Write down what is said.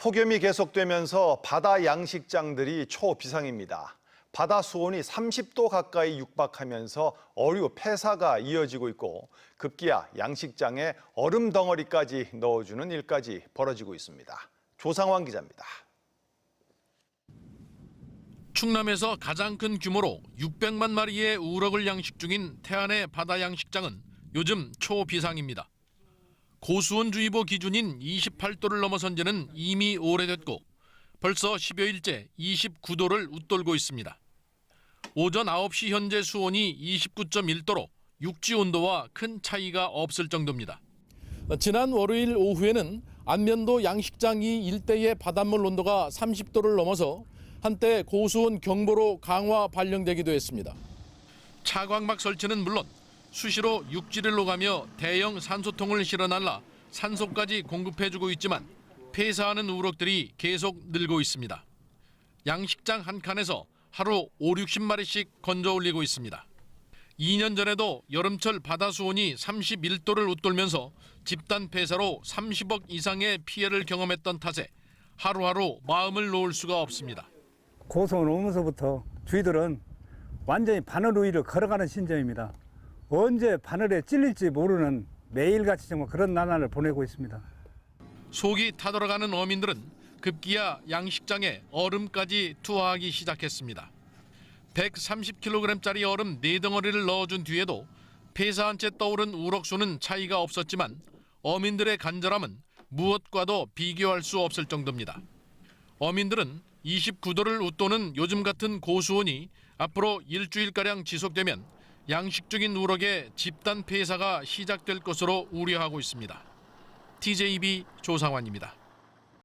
폭염이 계속되면서 바다 양식장들이 초비상입니다. 바다 수온이 30도 가까이 육박하면서 어류 폐사가 이어지고 있고 급기야 양식장에 얼음 덩어리까지 넣어주는 일까지 벌어지고 있습니다. 조상환 기자입니다. 충남에서 가장 큰 규모로 600만 마리의 우럭을 양식 중인 태안의 바다 양식장은 요즘 초비상입니다. 고수온주의보 기준인 28도를 넘어선 지는 이미 오래됐고 벌써 10여일째 29도를 웃돌고 있습니다. 오전 9시 현재 수온이 29.1도로 육지 온도와 큰 차이가 없을 정도입니다. 지난 월요일 오후에는 안면도 양식장 이 일대의 바닷물 온도가 30도를 넘어서 한때 고수온 경보로 강화 발령되기도 했습니다. 차광막 설치는 물론 수시로 육지를 오가며 대형 산소통을 실어 날라 산소까지 공급해주고 있지만 폐사하는 우럭들이 계속 늘고 있습니다. 양식장 한 칸에서 하루 5, 60마리씩 건져 올리고 있습니다. 2년 전에도 여름철 바다 수온이 31도를 웃돌면서 집단 폐사로 30억 이상의 피해를 경험했던 탓에 하루하루 마음을 놓을 수가 없습니다. 고소원 오면서부터 저희들은 완전히 바늘 위로 걸어가는 심정입니다. 언제 바늘에 찔릴지 모르는 매일같이 정말 그런 나날을 보내고 있습니다. 속이 타들어가는 어민들은 급기야 양식장에 얼음까지 투하하기 시작했습니다. 130kg짜리 얼음 4덩어리를 넣어준 뒤에도 폐사한 채 떠오른 우럭수는 차이가 없었지만 어민들의 간절함은 무엇과도 비교할 수 없을 정도입니다. 어민들은 29도를 웃도는 요즘 같은 고수온이 앞으로 일주일가량 지속되면 양식 중인 우럭의 집단 폐사가 시작될 것으로 우려하고 있습니다. TJB 조상환입니다.